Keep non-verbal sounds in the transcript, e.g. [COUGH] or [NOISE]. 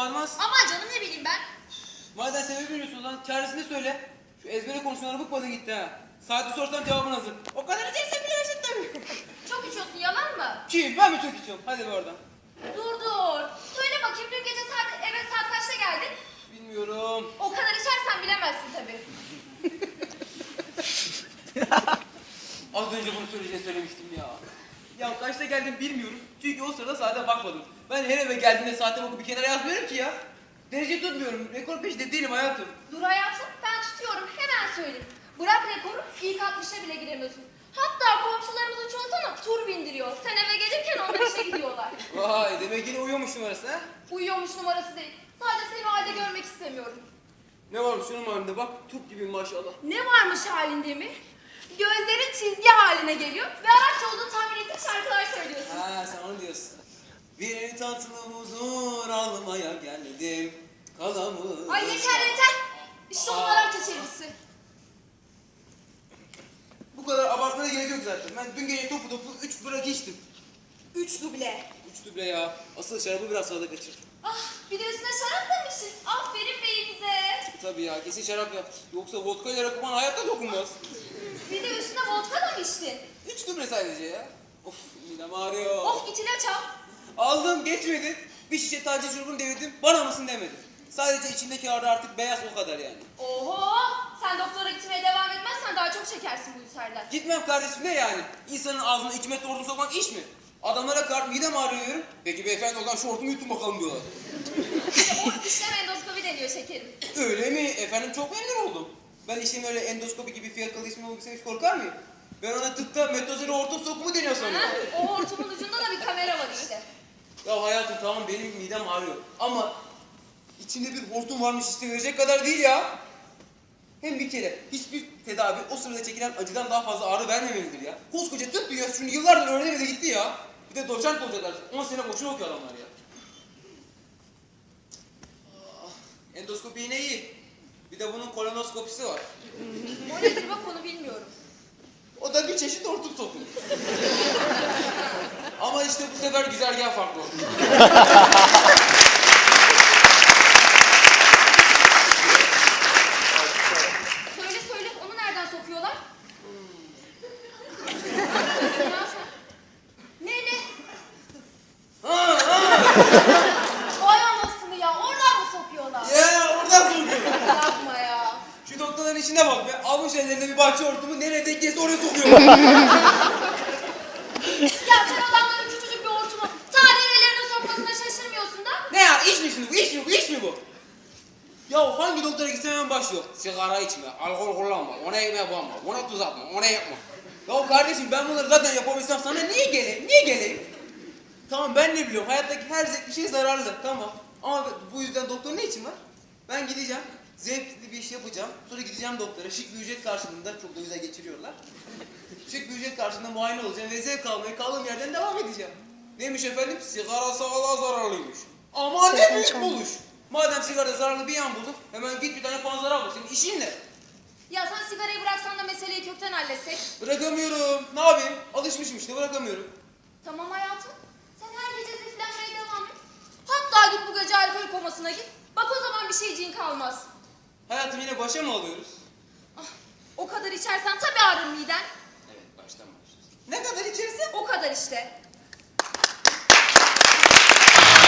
Almaz. Aman canım ne bileyim ben. Madem sebebi bilmiyorsun lan çaresini söyle. Şu ezbere konuşmaları bıkmadın gitti ha. Saati sorsam cevabın hazır. O kadar değilse bilirsin tabii. [LAUGHS] Çok içiyorsun yalan mı? Kim? Ben mi çok içiyorum? Hadi be oradan. Dur dur. Söyle bakayım dün gece saat, eve saat kaçta geldin? Bilmiyorum. O kadar içersen bilemezsin tabii. [LAUGHS] Az önce bunu söyleyeceğini söylemiştim ya. Ya kaçta geldim bilmiyorum. Çünkü o sırada saate bakmadım. Ben her eve geldiğimde saate bakıp bir kenara yazmıyorum ki ya. Derece tutmuyorum. Rekor peşinde değilim hayatım. Dur hayatım ben tutuyorum hemen söyleyeyim. Bırak rekoru ilk 60'a bile giremiyorsun. Hatta komşularımızın çoğu sana tur bindiriyor. Sen eve gelirken onlar işe gidiyorlar. [LAUGHS] Vay demek yine uyuyormuş numarası ha? Uyuyormuş numarası değil. Sadece seni o halde görmek istemiyorum. Ne varmış şunun halinde bak turp gibi maşallah. Ne varmış halinde mi? Gözlerin çizgi haline geliyor ve araç olduğunu tahmin ettiğin şarkılar söylüyorsun. Ha sen onu diyorsun. Bir tatlı huzur almaya geldim. Kalamı. Ay yeter yeter. İşte onlar Arapça çevirisi. Bu kadar abartmaya gerek yok zaten. Ben dün gece topu topu 3 bırak içtim. Üç duble. 3 duble ya. Asıl şarabı biraz fazla kaçır. Ah bir de üstüne şarap içtin? Aferin beyimize. Tabii ya kesin şarap yaptı. Yoksa vodka ile rakıman hayatta dokunmaz. Bir de üstüne vodka da mı içtin? 3 duble sadece ya. Of midem ağrıyor. Of içine çal. Aldım geçmedi. Bir şişe taze şurubunu devirdim. Bana mısın demedi. Sadece içindeki ağrı artık beyaz o kadar yani. Oho sen doktora gitmeye devam etmezsen daha çok çekersin bu ülserden. Gitmem kardeşim ne yani? İnsanın ağzına 2 metre hortum sokmak iş mi? Adamlara kar midem ağrıyor diyorum. Peki beyefendi o zaman şu hortumu yutun bakalım diyorlar. O işlem endoskopi deniyor şekerim. Öyle mi? Efendim çok memnun oldum. Ben işim öyle endoskopi gibi fiyakalı ismi için hiç korkar mıyım? Ben ona tıkta metozeli hortum sokumu deniyor Ha? sanıyorum. O hortumun ucunda da bir kamera var işte. Ya hayatım tamam benim midem ağrıyor. Ama içinde bir hortum varmış hissi verecek kadar değil ya. Hem bir kere hiçbir tedavi o sırada çekilen acıdan daha fazla ağrı vermemelidir ya. Koskoca tıp dünyası şunu yıllardır öğrenemedi gitti ya. Bir de doçent olacaklar. 10 sene boşuna okuyor adamlar ya. Ah, Endoskopi yine iyi. Bir de bunun kolonoskopisi var. O nedir bak onu bilmiyorum. O da bir çeşit hortum sokumu. İşte bu sefer güzergah farklı oldu. Söyle söyle onu nereden sokuyorlar? ya sen. Ne ne? Ha ha! Anasını ya oradan mı sokuyorlar? Ya oradan sokuyor. Yapma ya. Şu doktorların işine bak be. Almış ellerine bir bahçe hortumu nereye denk gelirse oraya sokuyor. Ya sen adamların küçücük bir hortumu ta nerelerine sokmasına şaşırmıyorsun iş mi şimdi bu? Mi bu? Mi bu? Ya hangi doktora gitsem hemen başlıyor. Sigara içme, alkol kullanma, ona ekmeğe banma, ona tuz atma, ona yapma. Ya kardeşim ben bunları zaten yapabilsem sana niye geleyim? Niye geleyim? Tamam ben ne biliyorum hayattaki her şey zararlı tamam. Ama bu yüzden doktor ne için var? Ben gideceğim, zevkli bir iş yapacağım. Sonra gideceğim doktora, şık bir ücret karşılığında çok da güzel geçiriyorlar. [LAUGHS] şık bir ücret karşılığında muayene olacağım ve zevk almaya kaldığım yerden devam edeceğim. Neymiş efendim? Sigara sağlığa zararlıymış. Aman ne büyük buluş. Madem sigara zararlı bir yan bulduk, hemen git bir tane panzara al. Senin işin ne? Ya sen sigarayı bıraksan da meseleyi kökten halletsek. Bırakamıyorum. Ne yapayım? Alışmışım işte bırakamıyorum. Tamam hayatım. Sen her gece ziflenmeye devam et. Hatta git bu gece alkol komasına git. Bak o zaman bir şeyciğin kalmaz. Hayatım yine başa mı alıyoruz? Ah, o kadar içersen tabii ağrır miden. Evet baştan başlıyoruz. Ne kadar içerisi? O kadar işte.